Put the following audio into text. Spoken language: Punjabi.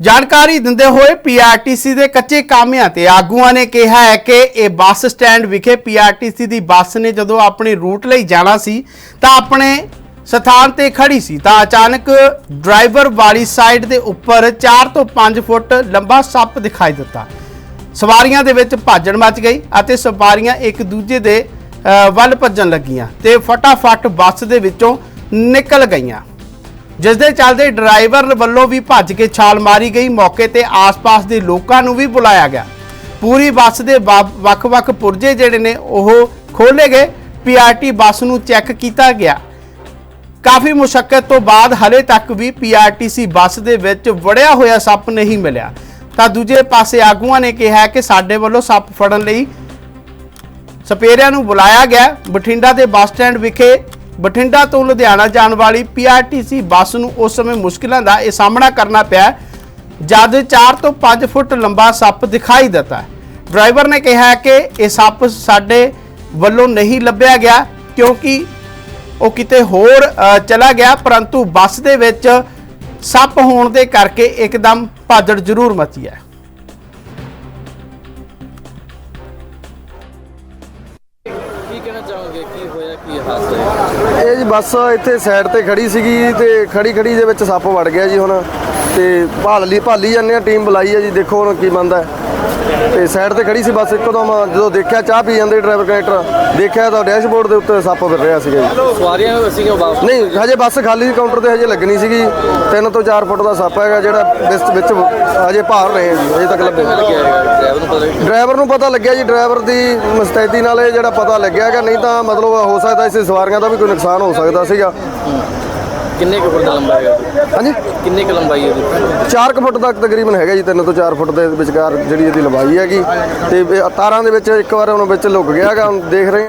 ਜਾਣਕਾਰੀ ਦਿੰਦੇ ਹੋਏ ਪੀਆਰਟੀਸੀ ਦੇ ਕੱਚੇ ਕਾਮਿਆਂ ਤੇ ਆਗੂਆਂ ਨੇ ਕਿਹਾ ਹੈ ਕਿ ਇਹ ਬੱਸ ਸਟੈਂਡ ਵਿਖੇ ਪੀਆਰਟੀਸੀ ਦੀ ਬੱਸ ਨੇ ਜਦੋਂ ਆਪਣੇ ਰੂਟ ਲਈ ਜਾਣਾ ਸੀ ਤਾਂ ਆਪਣੇ ਸਥਾਨ ਤੇ ਖੜੀ ਸੀ ਤਾਂ ਅਚਾਨਕ ਡਰਾਈਵਰ ਵਾਲੀ ਸਾਈਡ ਦੇ ਉੱਪਰ 4 ਤੋਂ 5 ਫੁੱਟ ਲੰਬਾ ਸੱਪ ਦਿਖਾਈ ਦਿੱਤਾ। ਸਵਾਰੀਆਂ ਦੇ ਵਿੱਚ ਭਾਜਣ ਮਚ ਗਈ ਅਤੇ ਸਵਾਰੀਆਂ ਇੱਕ ਦੂਜੇ ਦੇ ਵੱਲ ਭੱਜਣ ਲੱਗੀਆਂ ਤੇ ਫਟਾਫਟ ਬੱਸ ਦੇ ਵਿੱਚੋਂ ਨਿਕਲ ਗਈਆਂ। ਜਿਸ ਦੇ ਚੱਲਦੇ ਡਰਾਈਵਰ ਵੱਲੋਂ ਵੀ ਭੱਜ ਕੇ ਛਾਲ ਮਾਰੀ ਗਈ। ਮੌਕੇ ਤੇ ਆਸ-ਪਾਸ ਦੇ ਲੋਕਾਂ ਨੂੰ ਵੀ ਬੁਲਾਇਆ ਗਿਆ। ਪੂਰੀ ਬੱਸ ਦੇ ਵਾ- ਵੱਖ-ਵੱਖ ਪੁਰਜੇ ਜਿਹੜੇ ਨੇ, ਉਹ ਖੋਲੇ ਗਏ। ਪੀਆਰਟੀ ਬੱਸ ਨੂੰ ਚੈੱਕ ਕੀਤਾ ਗਿਆ। ਕਾਫੀ ਮੁਸ਼ਕਲ ਤੋਂ ਬਾਅਦ ਹਲੇ ਤੱਕ ਵੀ ਪੀਆਰਟੀਸੀ ਬੱਸ ਦੇ ਵਿੱਚ ਵੜਿਆ ਹੋਇਆ ਸੱਪ ਨਹੀਂ ਮਿਲਿਆ। ਤਾਂ ਦੂਜੇ ਪਾਸੇ ਆਗੂਆਂ ਨੇ ਕਿਹਾ ਕਿ ਸਾਡੇ ਵੱਲੋਂ ਸੱਪ ਫੜਨ ਲਈ ਸਪੇਰਿਆਂ ਨੂੰ ਬੁਲਾਇਆ ਗਿਆ। ਬਠਿੰਡਾ ਦੇ ਬੱਸ ਸਟੈਂਡ ਵਿਖੇ ਬਠਿੰਡਾ ਤੋਂ ਲੁਧਿਆਣਾ ਜਾਣ ਵਾਲੀ ਪੀਆਰਟੀਸੀ ਬੱਸ ਨੂੰ ਉਸ ਸਮੇਂ ਮੁਸ਼ਕਿਲਾਂ ਦਾ ਇਹ ਸਾਹਮਣਾ ਕਰਨਾ ਪਿਆ ਜਦ 4 ਤੋਂ 5 ਫੁੱਟ ਲੰਬਾ ਸੱਪ ਦਿਖਾਈ ਦਿੱਤਾ ਡਰਾਈਵਰ ਨੇ ਕਿਹਾ ਕਿ ਇਹ ਸੱਪ ਸਾਡੇ ਵੱਲੋਂ ਨਹੀਂ ਲੱਭਿਆ ਗਿਆ, ਕਿਉਂਕਿ ਉਹ ਕਿਤੇ ਹੋਰ ਚਲਾ ਗਿਆ, ਪਰੰਤੂ ਬੱਸ ਦੇ ਵਿੱਚ ਸੱਪ ਹੋਣ ਦੇ ਕਰਕੇ ਇੱਕਦਮ ਭਾਜੜ ਜ਼ਰੂਰ ਮਚੀ ਹੈ। ਕਹਿਣਾ ਚਾਹੋਗੇ? ਕੀ ਹੋਇਆ, ਕੀ ਹਾਦਸਾ ਇਹ ਜੀ ਬੱਸ ਇੱਥੇ ਸਾਈਡ ਤੇ ਖੜੀ ਸੀਗੀ ਤੇ ਖੜੀ ਖੜੀ ਦੇ ਵਿੱਚ ਸੱਪ ਵੜ ਗਿਆ ਜੀ ਹੁਣ। ਤੇ ਭਾਲ ਲਈ ਭਾਲੀ ਜਾਂਦੇ ਆ, ਟੀਮ ਬੁਲਾਈ ਹੈ ਜੀ, ਦੇਖੋ ਹੁਣ ਕੀ ਬੰਦਾ ਤੇ ਸਾਈਡ ਤੇ ਖੜੀ ਸੀ ਬੱਸ ਇੱਕਦਮ ਜਦੋਂ ਦੇਖਿਆ ਚਾਹ ਪੀ ਜਾਂਦੇ ਡਰਾਈਵਰ ਕੰਡਕਟਰ ਦੇਖਿਆ ਤਾਂ ਡੈਸ਼ਬੋਰਡ ਦੇ ਉੱਤੇ ਸੱਪ ਫਿਰ ਰਿਹਾ ਸੀਗਾ ਜੀ। ਸਵਾਰੀਆਂ ਸੀਗੇ ਵਾਪਸ? ਨਹੀਂ ਹਜੇ ਬੱਸ ਖਾਲੀ ਸੀ ਕਾਊਂਟਰ ਤੇ ਹਜੇ ਲੱਗਣੀ ਸੀਗੀ। 3 ਤੋਂ 4 ਫੁੱਟ ਦਾ ਸੱਪ ਹੈਗਾ ਜਿਹੜਾ ਵਿੱਚ ਵਿੱਚ ਹਜੇ ਭਾਲ ਰਹੇ ਜੀ ਹਜੇ ਤੱਕ ਲੱਭੇ। ਡਰਾਈਵਰ ਨੂੰ ਪਤਾ ਨਹੀਂ ਡਰਾਈਵਰ ਨੂੰ ਪਤਾ ਲੱਗਿਆ ਜੀ ਡਰਾਈਵਰ ਦੀ ਮੁਸਤੈਦੀ ਨਾਲ ਇਹ ਜਿਹੜਾ ਪਤਾ ਲੱਗਿਆ ਹੈਗਾ ਨਹੀਂ ਤਾਂ ਮਤਲਬ ਹੋ ਸਕਦਾ ਇਸ ਸਵਾਰੀਆਂ ਦਾ ਵੀ ਕੋਈ ਨੁਕਸਾਨ ਹੋ ਸਕਦਾ ਸੀਗਾ। ਕਿੰਨੇ ਕੁ ਫੁੱਟ ਦਾ ਲੰਬਾ ਹੈਗਾ ਹਾਂਜੀ? ਕਿੰਨੇ ਕੁ ਲੰਬਾਈ ਹੈ ਉਹਦੀ? 4 ਕੁ ਫੁੱਟ ਤੱਕ ਤਕਰੀਬਨ ਹੈਗਾ ਜੀ 3 ਤੋਂ 4 ਫੁੱਟ ਦੇ ਵਿਚਕਾਰ ਜਿਹੜੀ ਇਹਦੀ ਲੰਬਾਈ ਹੈਗੀ। ਤੇ ਇਹ ਤਾਰਾਂ ਦੇ ਵਿੱਚ ਇੱਕ ਵਾਰ ਹੁਣ ਵਿੱਚ ਲੁਕ ਗਿਆ ਹੈਗਾ ਹੁਣ ਦੇਖ ਰਹੇ ਹਾਂ।